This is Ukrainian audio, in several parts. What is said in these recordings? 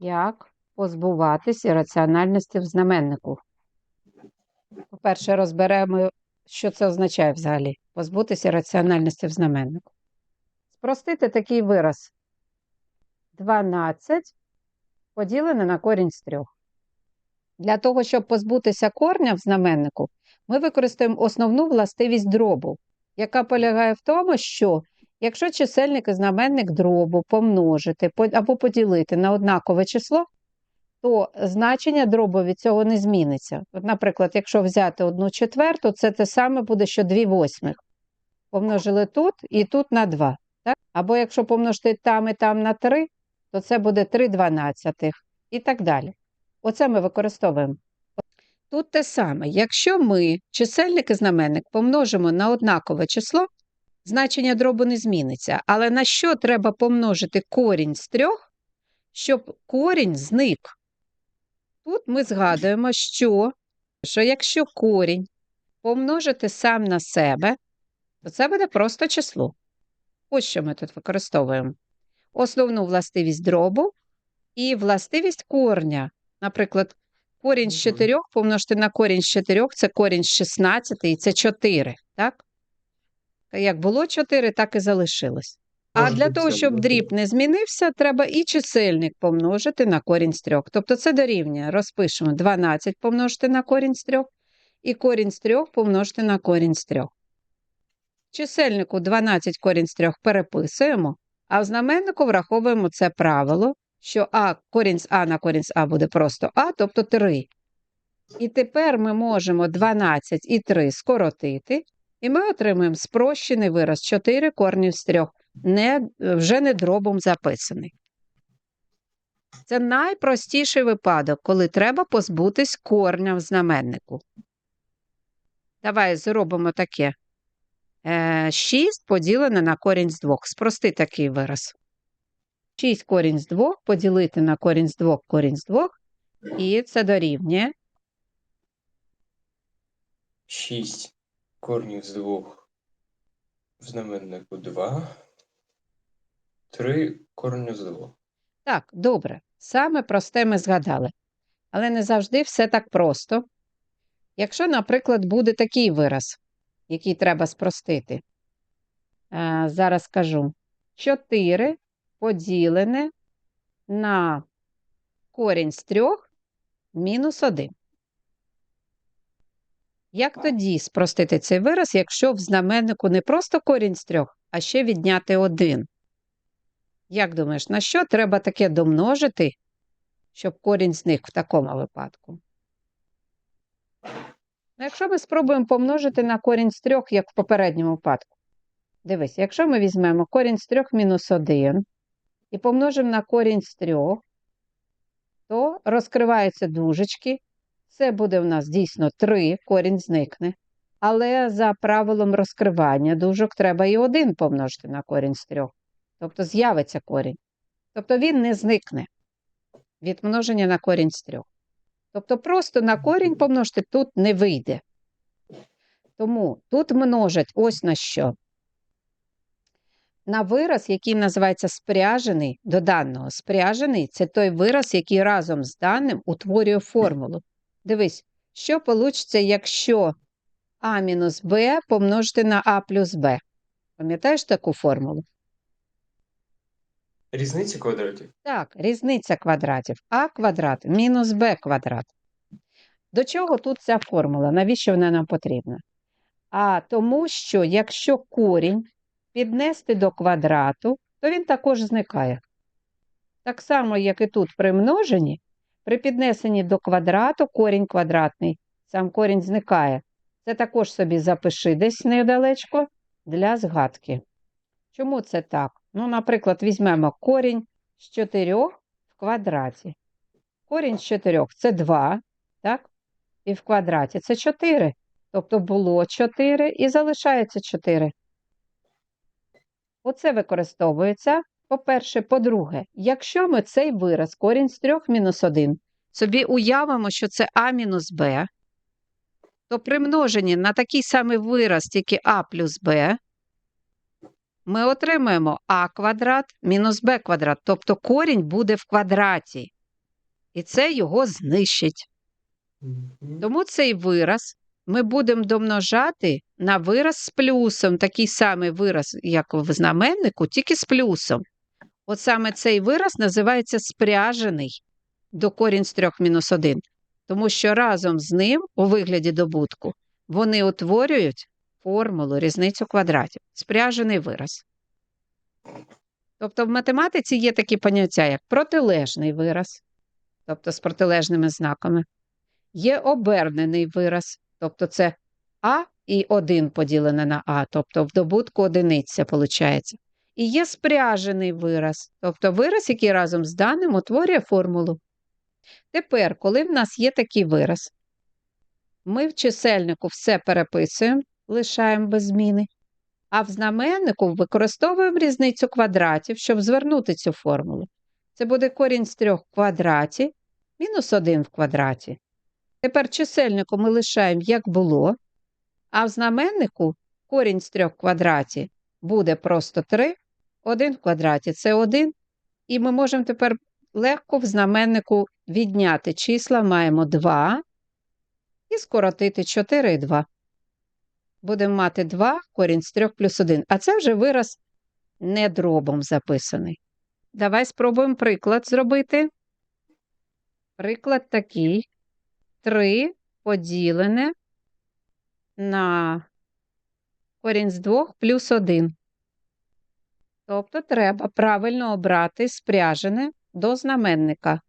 Як позбуватись ірраціональності в знаменнику? По-перше, розберемо, що це означає взагалі позбутися ірраціональності в знаменнику. Спростити такий вираз 12 поділене на корінь з 3. Для того, щоб позбутися корня в знаменнику, ми використаємо основну властивість дробу, яка полягає в тому, що якщо чисельник і знаменник дробу помножити або поділити на однакове число, то значення дробу від цього не зміниться. От, наприклад, якщо взяти одну четверту, це те саме буде, що 2 восьмих. Помножили тут і тут на 2. Так? Або якщо помножити там і там на 3, то це буде 3 дванадцятих і так далі. Оце ми використовуємо. Тут те саме. Якщо ми чисельник і знаменник помножимо на однакове число, значення дробу не зміниться. Але на що треба помножити корінь з трьох, щоб корінь зник? Тут ми згадуємо, що, що якщо корінь помножити сам на себе, то це буде просто число. Ось що ми тут використовуємо. Основну властивість дробу і властивість корня. Наприклад, корінь з Мгм. 4 помножити на корінь з 4 це корінь з 16 і це 4, так? Як було 4, так і залишилось. А для того, щоб дріб не змінився, треба і чисельник помножити на корінь з 3. Тобто це дорівнює. Розпишемо 12 помножити на корінь з 3 і корінь з 3 помножити на корінь з 3. Чисельнику 12 корінь з 3 переписуємо, а в знаменнику враховуємо це правило, що а корінь з а на корінь з а буде просто а, тобто 3. І тепер ми можемо 12 і 3 скоротити, і ми отримаємо спрощений вираз 4 корнів з 3, не, вже не дробом записаний. Це найпростіший випадок, коли треба позбутись корня в знаменнику. Давай зробимо таке. Е, 6 поділене на корінь з 2. Спрости такий вираз. 6 корінь з 2 поділити на корінь з 2 корінь з 2, і це дорівнює 6 корнів з 2 в знаменнику 2. 3 корнів з 2. Так, добре. Саме просте ми згадали. Але не завжди все так просто. Якщо, наприклад, буде такий вираз, який треба спростити. Е, зараз скажу. 4 поділене на корінь з 3 мінус 1. Як тоді спростити цей вираз, якщо в знаменнику не просто корінь з 3, а ще відняти 1? Як думаєш, на що треба таке домножити, щоб корінь зник в такому випадку? Ну, якщо ми спробуємо помножити на корінь з 3, як в попередньому випадку. Дивись, якщо ми візьмемо корінь з 3 мінус 1 і помножимо на корінь з 3, то розкриваються дужечки. Це буде в нас дійсно 3, корінь зникне. Але за правилом розкривання дужок треба і 1 помножити на корінь з 3. Тобто з'явиться корінь. Тобто він не зникне від множення на корінь з 3. Тобто просто на корінь помножити тут не вийде. Тому тут множать ось на що. На вираз, який називається спряжений до даного. Спряжений це той вираз, який разом з даним утворює формулу. Дивись, що вийде, якщо а мінус b помножити на а плюс b. Пам'ятаєш таку формулу? Різниця квадратів. Так, різниця квадратів. А квадрат мінус Б квадрат. До чого тут ця формула? Навіщо вона нам потрібна? А тому, що якщо корінь піднести до квадрату, то він також зникає. Так само, як і тут при множенні, при піднесенні до квадрату корінь квадратний, сам корінь зникає. Це також собі запиши десь недалечко для згадки. Чому це так? Ну, наприклад, візьмемо корінь з 4 в квадраті. Корінь з 4 це 2, так? І в квадраті це 4. Тобто було 4 і залишається 4. Оце використовується. По-перше, по-друге, якщо ми цей вираз, корінь з 3 мінус 1, собі уявимо, що це а мінус b, то при множенні на такий самий вираз, тільки а плюс b, ми отримаємо а квадрат мінус b квадрат, тобто корінь буде в квадраті. І це його знищить. Тому цей вираз ми будемо домножати на вираз з плюсом, такий самий вираз, як в знаменнику, тільки з плюсом. От саме цей вираз називається спряжений до корінь з 3 мінус 1, тому що разом з ним, у вигляді добутку, вони утворюють формулу різницю квадратів, спряжений вираз. Тобто в математиці є такі поняття, як протилежний вираз, тобто з протилежними знаками. Є обернений вираз, тобто це А і 1 поділене на А, тобто в добутку одиниця виходить. І є спряжений вираз, тобто вираз, який разом з даним утворює формулу. Тепер, коли в нас є такий вираз, ми в чисельнику все переписуємо, лишаємо без зміни, а в знаменнику використовуємо різницю квадратів, щоб звернути цю формулу. Це буде корінь з 3 в квадраті мінус 1 в квадраті. Тепер чисельнику ми лишаємо, як було, а в знаменнику корінь з 3 в квадраті буде просто 3, 1 в квадраті це 1, і ми можемо тепер легко в знаменнику відняти числа, маємо 2 і скоротити 4 і 2. Будемо мати 2 корінь з 3 плюс 1, а це вже вираз не дробом записаний. Давай спробуємо приклад зробити. Приклад такий. 3 поділене на корінь з 2 плюс 1. Тобто треба правильно обрати спряжене до знаменника.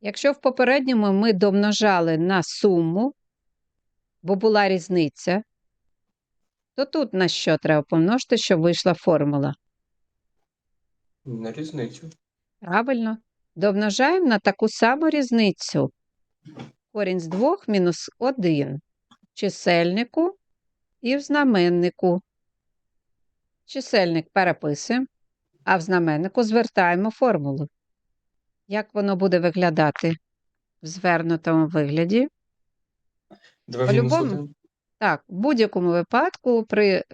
Якщо в попередньому ми домножали на суму, бо була різниця, то тут на що треба помножити, щоб вийшла формула? На різницю. Правильно. Домножаємо на таку саму різницю. Корінь з 2 мінус 1 в чисельнику і в знаменнику. Чисельник переписуємо, а в знаменнику звертаємо формулу. Як воно буде виглядати в звернутому вигляді? 2 По-любому. Так, в будь-якому випадку при е,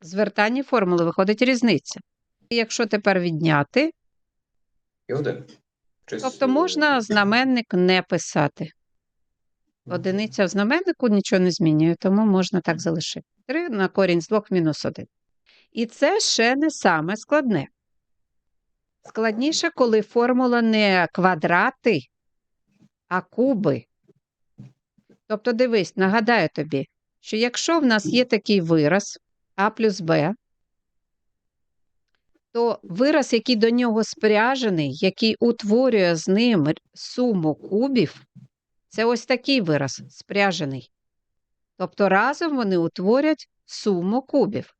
звертанні формули виходить різниця. І якщо тепер відняти, І 1. тобто можна знаменник не писати. Одиниця в знаменнику нічого не змінює, тому можна так залишити. 3 на корінь з 2 мінус 1. І це ще не саме складне. Складніше, коли формула не квадрати, а куби. Тобто, дивись, нагадаю тобі, що якщо в нас є такий вираз а плюс b, то вираз, який до нього спряжений, який утворює з ним суму кубів, це ось такий вираз спряжений. Тобто разом вони утворять суму кубів.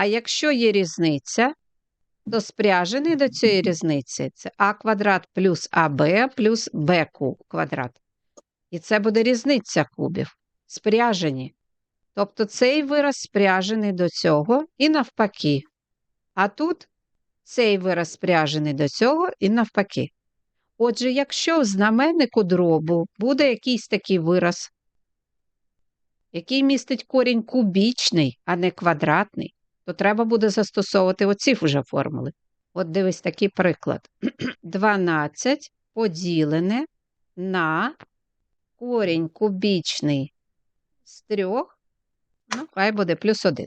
А якщо є різниця, то спряжений до цієї різниці це а квадрат плюс аб плюс б квадрат. І це буде різниця кубів. Спряжені. Тобто цей вираз спряжений до цього і навпаки. А тут цей вираз спряжений до цього і навпаки. Отже, якщо в знаменнику дробу буде якийсь такий вираз, який містить корінь кубічний, а не квадратний, то треба буде застосовувати оці вже формули. От дивись такий приклад. 12 поділене на корінь кубічний з 3, ну, хай буде плюс 1.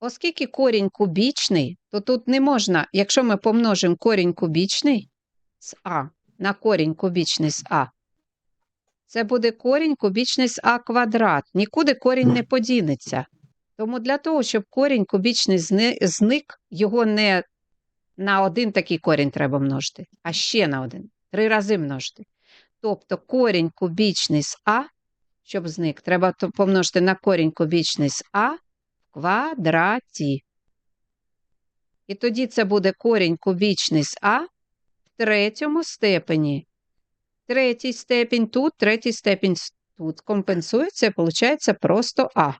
Оскільки корінь кубічний, то тут не можна, якщо ми помножимо корінь кубічний з А на корінь кубічний з А, це буде корінь кубічний з А квадрат. Нікуди корінь не подінеться. Тому для того, щоб корінь кубічний зник, його не на один такий корінь треба множити, а ще на один. Три рази множити. Тобто корінь кубічний з А, щоб зник, треба помножити на корінь кубічний з А в квадраті. І тоді це буде корінь кубічний з А в третьому степені. Третій степінь тут, третій степінь тут. Компенсується, виходить просто А.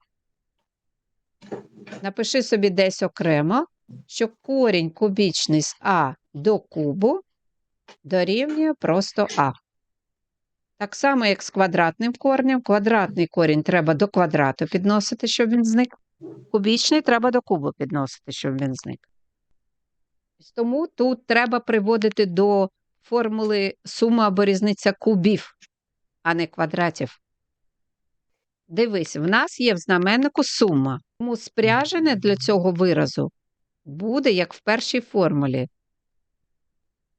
Напиши собі десь окремо, що корінь кубічний з А до кубу дорівнює просто А. Так само, як з квадратним коренем. Квадратний корінь треба до квадрату підносити, щоб він зник. Кубічний треба до кубу підносити, щоб він зник. Тому тут треба приводити до формули сума або різниця кубів, а не квадратів. Дивись, в нас є в знаменнику сума. Тому спряжене для цього виразу буде як в першій формулі.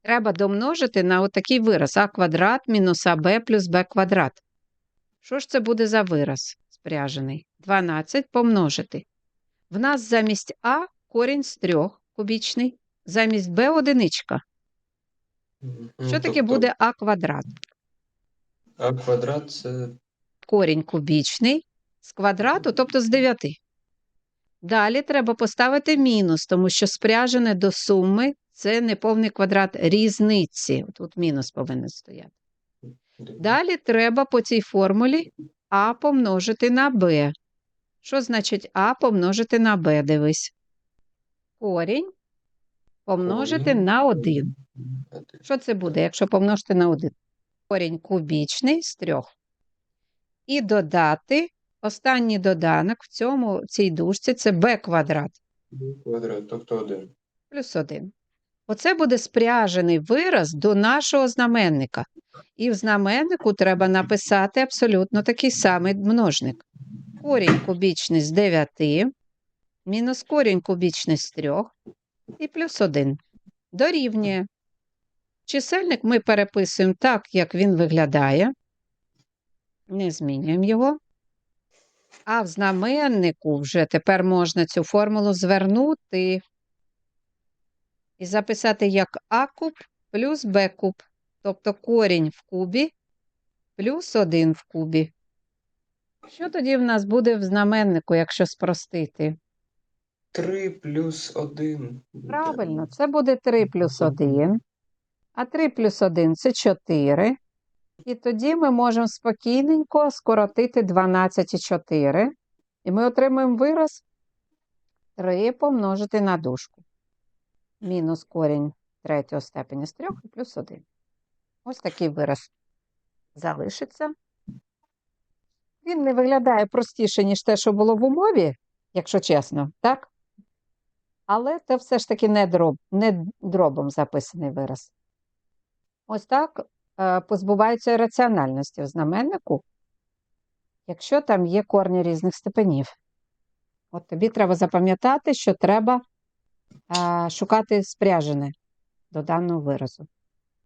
Треба домножити на отакий вираз а квадрат мінус аб плюс б квадрат. Що ж це буде за вираз спряжений? 12 помножити. В нас замість а корінь з 3 кубічний, замість b одиничка. Що таке Тобто буде а квадрат? А квадрат це Корінь кубічний з квадрату, тобто з 9. Далі треба поставити мінус, тому що спряжене до суми це неповний квадрат різниці. Тут мінус повинен стояти. Далі треба по цій формулі а помножити на b. Що значить а помножити на b? Дивись. Корінь помножити на 1. Що це буде, якщо помножити на 1? Корінь кубічний з 3. І додати останній доданок в цьому, в цій дужці це b квадрат Квадрат, тобто один. плюс 1. Оце буде спряжений вираз до нашого знаменника. І в знаменнику треба написати абсолютно такий самий множник. Корінь кубічний з 9, мінус корінь кубічний з 3 і плюс 1. Дорівнює. Чисельник ми переписуємо так, як він виглядає. Не змінюємо його. А в знаменнику вже тепер можна цю формулу звернути і записати як А куб плюс Б куб, тобто корінь в кубі плюс 1 в кубі. Що тоді в нас буде в знаменнику, якщо спростити? 3 плюс 1. Правильно, це буде 3 плюс 1, а 3 плюс 1 це 4. І тоді ми можемо спокійненько скоротити 12 і 4. І ми отримаємо вираз 3 помножити на дужку. Мінус корінь третього степеня з 3 і плюс 1. Ось такий вираз залишиться. Він не виглядає простіше, ніж те, що було в умові, якщо чесно, так? Але це все ж таки не, дроб, не дробом записаний вираз. Ось так е, позбувається раціональності в знаменнику, якщо там є корні різних степенів. От тобі треба запам'ятати, що треба е, шукати спряжене до даного виразу.